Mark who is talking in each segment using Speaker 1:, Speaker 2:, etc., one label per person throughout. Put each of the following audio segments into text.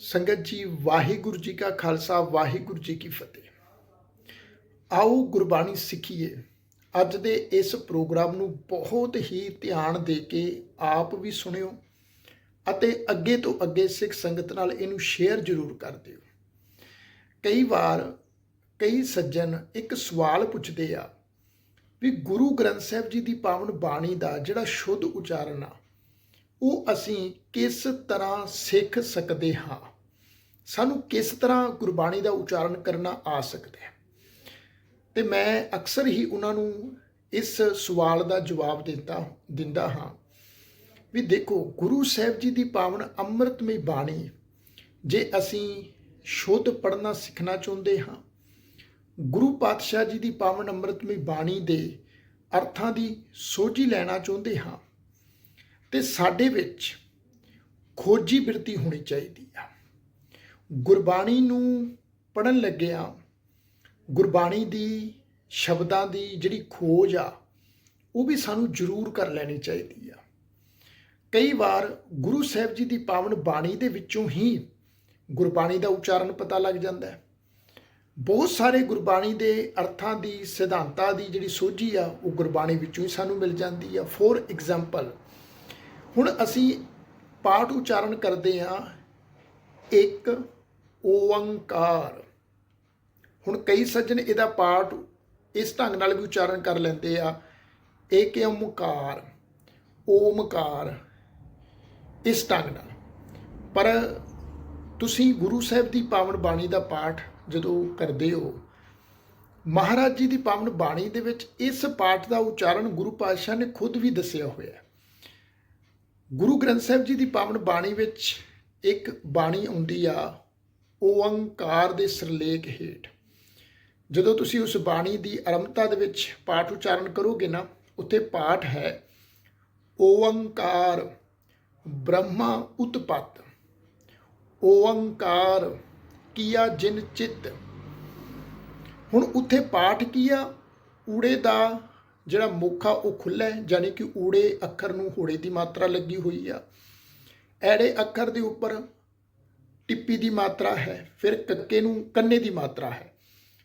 Speaker 1: ਸੰਗਤ ਜੀ, ਵਾਹਿਗੁਰੂ ਜੀ ਕਾ ਖਾਲਸਾ, ਵਾਹਿਗੁਰੂ ਜੀ ਕੀ ਫਤਿਹ। ਆਓ ਗੁਰਬਾਣੀ ਸਿੱਖੀਏ। ਅੱਜ ਦੇ ਇਸ ਪ੍ਰੋਗਰਾਮ ਨੂੰ ਬਹੁਤ ਹੀ ਧਿਆਨ ਦੇ ਕੇ ਆਪ ਵੀ ਸੁਣਿਓ ਅਤੇ ਅੱਗੇ ਤੋਂ ਅੱਗੇ ਸਿੱਖ ਸੰਗਤ ਨਾਲ ਇਹਨੂੰ ਸ਼ੇਅਰ ਜ਼ਰੂਰ ਕਰ ਦਿਓ। ਕਈ ਵਾਰ ਕਈ ਸੱਜਣ ਇੱਕ ਸਵਾਲ ਪੁੱਛਦੇ ਆ ਵੀ ਗੁਰੂ ਗ੍ਰੰਥ ਸਾਹਿਬ ਜੀ ਦੀ ਪਾਵਨ ਬਾਣੀ ਦਾ ਜਿਹੜਾ ਸ਼ੁੱਧ ਉਚਾਰਨ ਆ, ਉਹ ਅਸੀਂ ਕਿਸ ਤਰ੍ਹਾਂ ਸਿੱਖ ਸਕਦੇ ਹਾਂ? ਸਾਨੂੰ ਕਿਸ ਤਰ੍ਹਾਂ ਗੁਰਬਾਣੀ ਦਾ ਉਚਾਰਨ ਕਰਨਾ ਆ ਸਕਦਾ ਹੈ? ਤੇ ਮੈਂ ਅਕਸਰ ਹੀ ਉਹਨਾਂ ਨੂੰ ਇਸ ਸਵਾਲ ਦਾ ਜਵਾਬ ਦਿੰਦਾ ਦਿੰਦਾ ਹਾਂ ਵੀ ਦੇਖੋ, ਗੁਰੂ ਸਾਹਿਬ ਜੀ ਦੀ ਪਾਵਨ ਅੰਮ੍ਰਿਤਮਈ ਬਾਣੀ, ਜੇ ਅਸੀਂ ਸ਼ੁੱਧ ਪੜ੍ਹਨਾ ਸਿੱਖਣਾ ਚਾਹੁੰਦੇ ਹਾਂ, ਗੁਰੂ ਪਾਤਸ਼ਾਹ ਜੀ ਦੀ ਪਾਵਨ ਅੰਮ੍ਰਿਤਮਈ ਬਾਣੀ ਦੇ ਅਰਥਾਂ ਦੀ ਸੋਝੀ ਲੈਣਾ ਚਾਹੁੰਦੇ ਹਾਂ, ਤੇ ਸਾਡੇ ਵਿੱਚ ਖੋਜੀ ਬਿਰਤੀ ਹੋਣੀ ਚਾਹੀਦੀ ਆ। ਗੁਰਬਾਣੀ ਨੂੰ ਪੜਨ ਲੱਗਿਆ ਗੁਰਬਾਣੀ ਦੀ, ਸ਼ਬਦਾਂ ਦੀ ਜਿਹੜੀ ਖੋਜ ਆ, ਉਹ ਵੀ ਸਾਨੂੰ ਜ਼ਰੂਰ ਕਰ ਲੈਣੀ ਚਾਹੀਦੀ ਆ। ਕਈ ਵਾਰ ਗੁਰੂ ਸਾਹਿਬ ਜੀ ਦੀ ਪਾਵਨ ਬਾਣੀ ਦੇ ਵਿੱਚੋਂ ਹੀ ਗੁਰਬਾਣੀ ਦਾ ਉਚਾਰਨ ਪਤਾ ਲੱਗ ਜਾਂਦਾ ਹੈ। ਬਹੁਤ ਸਾਰੇ ਗੁਰਬਾਣੀ ਦੇ ਅਰਥਾਂ ਦੀ, ਸਿਧਾਂਤਾਂ ਦੀ ਜਿਹੜੀ ਸੋਝੀ ਆ, ਉਹ ਗੁਰਬਾਣੀ ਵਿੱਚੋਂ ਹੀ ਸਾਨੂੰ ਮਿਲ ਜਾਂਦੀ ਆ। ਫੋਰ ਐਗਜ਼ਾਮਪਲ ਹੁਣ ਅਸੀਂ ਪਾਠ ਉਚਾਰਨ ਕਰਦੇ ਆ ਇੱਕ ਓੰਕਾਰ ਹੁਣ ਕਈ ਸੱਜਣ ਇਹਦਾ ਪਾਠ ਇਸ ਢੰਗ ਨਾਲ ਵੀ ਉਚਾਰਨ ਕਰ ਲੈਂਦੇ ਆ। ਏਕ ਓੰਕਾਰ ਓਮਕਾਰ, ਇਸ ਢੰਗ ਨਾਲ। ਪਰ ਤੁਸੀਂ ਗੁਰੂ ਸਾਹਿਬ ਦੀ ਪਾਵਨ ਬਾਣੀ ਦਾ ਪਾਠ ਜਦੋਂ ਕਰਦੇ ਹੋ, ਮਹਾਰਾਜ ਜੀ ਦੀ ਪਾਵਨ ਬਾਣੀ ਦੇ ਵਿੱਚ ਇਸ ਪਾਠ ਦਾ ਉਚਾਰਨ ਗੁਰੂ ਪਾਤਸ਼ਾਹ ਨੇ ਖੁਦ ਵੀ ਦੱਸਿਆ ਹੋਇਆ ਹੈ। ਗੁਰੂ ਗ੍ਰੰਥ ਸਾਹਿਬ ਜੀ ਦੀ ਪਾਵਨ ਬਾਣੀ ਵਿੱਚ ਇੱਕ ਬਾਣੀ ਆਉਂਦੀ ਆ ਓੰਕਾਰ ਦੇ ਸਿਰਲੇਖ ਹੇਠ। ਜਦੋਂ ਤੁਸੀਂ ਉਸ ਬਾਣੀ ਦੀ ਆਰੰਭਤਾ ਦੇ ਵਿੱਚ ਪਾਠ ਉਚਾਰਨ ਕਰੋਗੇ ਨਾ, ਉੱਥੇ ਪਾਠ ਹੈ ਓੰਕਾਰ ਬ੍ਰਹਮਾ ਉਤਪਤ। ਓੰਕਾਰ ਕੀਆ ਜਿਨ ਚਿੱਤ। ਹੁਣ ਉੱਥੇ ਪਾਠ ਕੀ ਆ? ਊੜੇ ਦਾ ਜਿਹੜਾ ਮੁੱਖ ਆ, ਉਹ ਖੁੱਲ੍ਹਾ ਹੈ ਯਾਨੀ ਕਿ ਊੜੇ ਅੱਖਰ ਨੂੰ ਹੋੜੇ ਦੀ ਮਾਤਰਾ ਲੱਗੀ ਹੋਈ ਆ। ਐੜੇ ਅੱਖਰ ਦੇ ਉੱਪਰ ਟਿੱਪੀ ਦੀ ਮਾਤਰਾ ਹੈ, ਫਿਰ ਕੱਕੇ ਨੂੰ ਕੰਨੇ ਦੀ ਮਾਤਰਾ ਹੈ,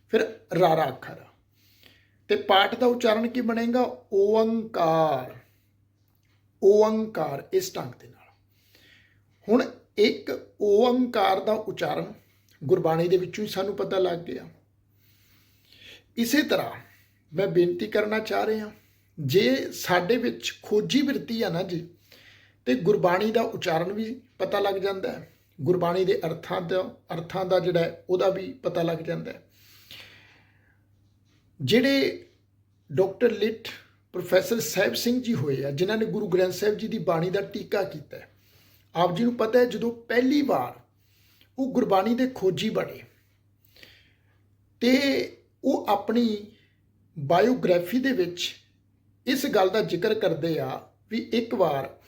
Speaker 1: ਫਿਰ ਰਾਰਾ ਅੱਖਰ। ਆ। ਤੇ ਪਾਠ ਦਾ ਉਚਾਰਨ ਕੀ ਬਣੇਗਾ? ਓੰਕਾਰ ਓੰਕਾਰ ਇਸ ਢੰਗ ਦੇ ਨਾਲ। ਹੁਣ ਇੱਕ ਓੰਕਾਰ ਦਾ ਉਚਾਰਨ ਗੁਰਬਾਣੀ ਦੇ ਵਿੱਚੋਂ ਹੀ ਸਾਨੂੰ ਪਤਾ ਲੱਗ ਗਿਆ। ਇਸੇ ਤਰ੍ਹਾਂ ਮੈਂ ਬੇਨਤੀ ਕਰਨਾ ਚਾਹ ਰਿਹਾ ਜੇ ਸਾਡੇ ਵਿੱਚ ਖੋਜੀ ਬਿਰਤੀ ਆ ਨਾ ਜੀ, ਤੇ ਗੁਰਬਾਣੀ ਦਾ ਉਚਾਰਨ ਵੀ ਪਤਾ ਲੱਗ ਜਾਂਦਾ ਹੈ। ਗੁਰਬਾਣੀ ਦੇ ਅਰਥਾਂ ਦਾ ਅਰਥਾਂ ਦਾ ਜਿਹੜਾ ਉਹਦਾ ਵੀ ਪਤਾ ਲੱਗ ਜਾਂਦਾ ਹੈ। ਜਿਹੜੇ doctor litt, professor Sahib Singh ji ਹੋਏ ਆ, ਜਿਨ੍ਹਾਂ ਨੇ ਗੁਰੂ ਗ੍ਰੰਥ ਸਾਹਿਬ ਜੀ ਦੀ ਬਾਣੀ ਦਾ ਟੀਕਾ ਕੀਤਾ ਹੈ, ਆਪ ਜੀ ਨੂੰ ਪਤਾ ਹੈ ਜਦੋਂ ਪਹਿਲੀ ਵਾਰ ਉਹ ਗੁਰਬਾਣੀ ਦੇ ਖੋਜੀ ਬਣੇ ਤੇ ਉਹ ਆਪਣੀ ਬਾਇਓਗ੍ਰਾਫੀ ਦੇ ਵਿੱਚ ਇਸ ਗੱਲ ਦਾ ਜ਼ਿਕਰ ਕਰਦੇ ਆ ਵੀ ਇੱਕ ਵਾਰ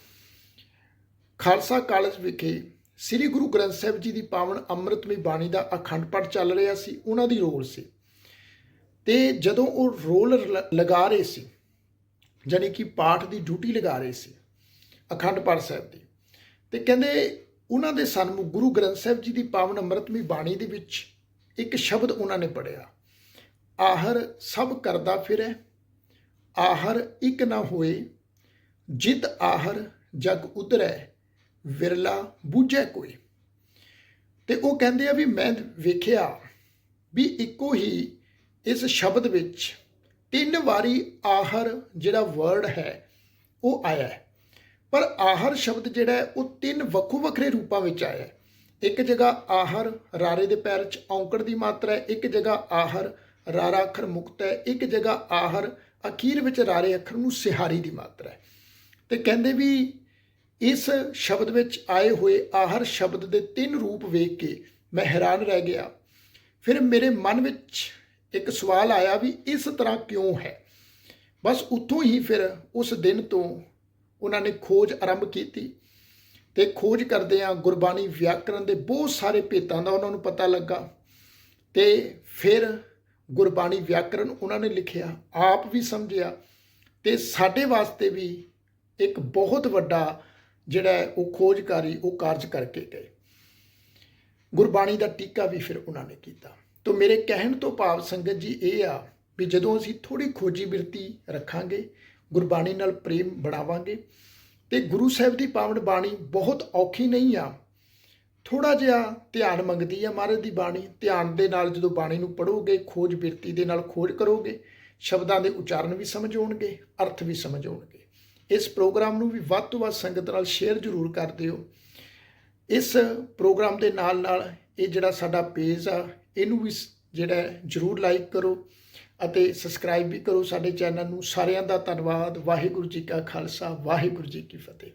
Speaker 1: ਖਾਲਸਾ ਕਾਲਜ ਵਿਖੇ ਸ੍ਰੀ ਗੁਰੂ ਗ੍ਰੰਥ ਸਾਹਿਬ ਜੀ ਦੀ ਪਾਵਨ ਅੰਮ੍ਰਿਤਮਈ ਬਾਣੀ ਦਾ ਅਖੰਡ ਪਾਠ ਚੱਲ ਰਿਹਾ ਸੀ, ਉਹਨਾਂ ਦੀ ਰੋਲ ਸੀ। ਤੇ ਜਦੋਂ ਉਹ ਰੋਲ ਲ- ਲਗਾ ਰਹੇ ਸੀ ਜਾਣੀ ਕਿ ਪਾਠ ਦੀ ਡਿਊਟੀ ਲਗਾ ਰਹੇ ਸੀ, ਅਖੰਡ ਪਾਠ ਸਾਹਿਬ ਦੀ, ਤੇ ਕਹਿੰਦੇ ਉਹਨਾਂ ਦੇ ਸਨਮੁਖ ਗੁਰੂ ਗ੍ਰੰਥ ਸਾਹਿਬ ਜੀ ਦੀ ਪਾਵਨ ਅੰਮ੍ਰਿਤਮਈ ਬਾਣੀ ਦੇ ਵਿੱਚ ਇੱਕ ਸ਼ਬਦ ਉਹਨਾਂ ਨੇ ਪੜਿਆ ਆਹਰ ਸਭ ਕਰਦਾ ਫਿਰੈ, ਆਹਰ ਇੱਕ ਨਾ ਹੋਏ, ਜਿਤ ਆਹਰ ਜਗ ਉਧਰੈ ਵਿਰਲਾ ਬੂਝੈ ਕੋਈ। ਤੇ ਉਹ ਕਹਿੰਦੇ ਆ ਵੀ ਮੈਂ ਵੇਖਿਆ ਵੀ ਇੱਕੋ ਹੀ ਇਸ ਸ਼ਬਦ ਵਿੱਚ ਤਿੰਨ ਵਾਰੀ ਆਹਰ ਜਿਹੜਾ ਵਰਡ ਹੈ, ਉਹ ਆਇਆ ਹੈ। ਪਰ ਆਹਰ ਸ਼ਬਦ ਜਿਹੜਾ ਉਹ ਤਿੰਨ ਵੱਖੋ ਵੱਖਰੇ ਰੂਪਾਂ ਵਿੱਚ ਆਇਆ ਹੈ। ਇੱਕ ਜਗ੍ਹਾ ਆਹਰ ਰਾਰੇ ਦੇ ਪੈਰ 'ਚ ਔਂਕੜ ਦੀ ਮਾਤਰਾ ਹੈ, ਇੱਕ ਜਗ੍ਹਾ ਆਹਰ ਰਾਰਾ ਅੱਖਰ ਮੁਕਤ ਹੈ, ਇੱਕ ਜਗ੍ਹਾ ਆਹਰ ਅਖੀਰ ਵਿੱਚ ਰਾਰੇ ਅੱਖਰ ਨੂੰ ਸਿਹਾਰੀ ਦੀ ਮਾਤਰਾ ਹੈ। ਤੇ ਕਹਿੰਦੇ ਵੀ ਇਸ ਸ਼ਬਦ ਵਿੱਚ ਆਏ ਹੋਏ ਆਹਰ ਸ਼ਬਦ ਦੇ ਤਿੰਨ ਰੂਪ ਵੇਖ ਕੇ ਮੈਂ ਹੈਰਾਨ ਰਹਿ ਗਿਆ। ਫਿਰ ਮੇਰੇ ਮਨ ਵਿੱਚ ਇੱਕ ਸਵਾਲ ਆਇਆ ਵੀ ਇਸ ਤਰ੍ਹਾਂ ਕਿਉਂ ਹੈ? ਬਸ ਉੱਥੋਂ ਹੀ ਫਿਰ ਉਸ ਦਿਨ ਤੋਂ ਉਹਨਾਂ ਨੇ ਖੋਜ ਆਰੰਭ ਕੀਤੀ ਤੇ ਖੋਜ ਕਰਦੇ ਆ ਗੁਰਬਾਣੀ ਵਿਆਕਰਣ ਦੇ ਬਹੁਤ ਸਾਰੇ ਭੇਤਾਂ ਦਾ ਉਹਨਾਂ ਨੂੰ ਪਤਾ ਲੱਗਾ ਤੇ ਫਿਰ ਗੁਰਬਾਣੀ ਵਿਆਕਰਣ ਉਹਨਾਂ ਨੇ ਲਿਖਿਆ, ਆਪ ਵੀ ਸਮਝਿਆ ਤੇ ਸਾਡੇ ਵਾਸਤੇ ਵੀ ਇੱਕ ਬਹੁਤ ਵੱਡਾ ਜਿਹੜਾ ਉਹ ਖੋਜਕਾਰੀ, ਉਹ ਕਾਰਜ ਕਰਕੇ ਗਏ। ਗੁਰਬਾਣੀ ਦਾ ਟੀਕਾ ਵੀ ਫਿਰ ਉਹਨਾਂ ਨੇ ਕੀਤਾ। ਤੋਂ ਮੇਰੇ ਕਹਿਣ ਤੋਂ ਭਾਵ ਸੰਗਤ ਜੀ ਇਹ ਆ ਵੀ ਜਦੋਂ ਅਸੀਂ ਥੋੜੀ ਖੋਜੀ ਬਿਰਤੀ ਰੱਖਾਂਗੇ, ਗੁਰਬਾਣੀ ਨਾਲ ਪ੍ਰੇਮ ਬਣਾਵਾਂਗੇ, ਤੇ ਗੁਰੂ ਸਾਹਿਬ ਦੀ ਪਾਵਨ ਬਾਣੀ ਬਹੁਤ ਔਖੀ ਨਹੀਂ ਆ। ਥੋੜਾ ਜਿਹਾ ਧਿਆਨ ਮੰਗਦੀ ਆ ਮਹਾਰਾਜ ਦੀ ਬਾਣੀ, ਧਿਆਨ ਦੇ ਨਾਲ ਜਦੋਂ ਬਾਣੀ ਨੂੰ ਪੜੋਗੇ ਖੋਜ ਬਿਰਤੀ ਦੇ ਨਾਲ ਖੋਜ ਕਰੋਗੇ, ਸ਼ਬਦਾਂ ਦੇ ਉਚਾਰਨ ਵੀ ਸਮਝ ਆਉਣਗੇ, ਅਰਥ ਵੀ ਸਮਝ ਆਉਣਗੇ। ਇਸ ਪ੍ਰੋਗਰਾਮ ਨੂੰ ਵੀ ਵੱਧ ਤੋਂ ਵੱਧ ਸੰਗਤ ਨਾਲ ਸ਼ੇਅਰ ਜ਼ਰੂਰ ਕਰ ਦਿਓ। ਇਸ ਪ੍ਰੋਗਰਾਮ ਦੇ ਨਾਲ ਨਾਲ ਇਹ ਜਿਹੜਾ ਸਾਡਾ ਪੇਜ ਆ, ਇਹਨੂੰ ਵੀ ਸ- ਜਿਹੜਾ ਜ਼ਰੂਰ ਲਾਈਕ ਕਰੋ ਅਤੇ ਸਬਸਕ੍ਰਾਈਬ ਵੀ ਕਰੋ ਸਾਡੇ ਚੈਨਲ ਨੂੰ। ਸਾਰਿਆਂ ਦਾ ਧੰਨਵਾਦ। ਵਾਹਿਗੁਰੂ ਜੀ ਕਾ ਖਾਲਸਾ, ਵਾਹਿਗੁਰੂ ਜੀ ਕੀ ਫਤਿਹ।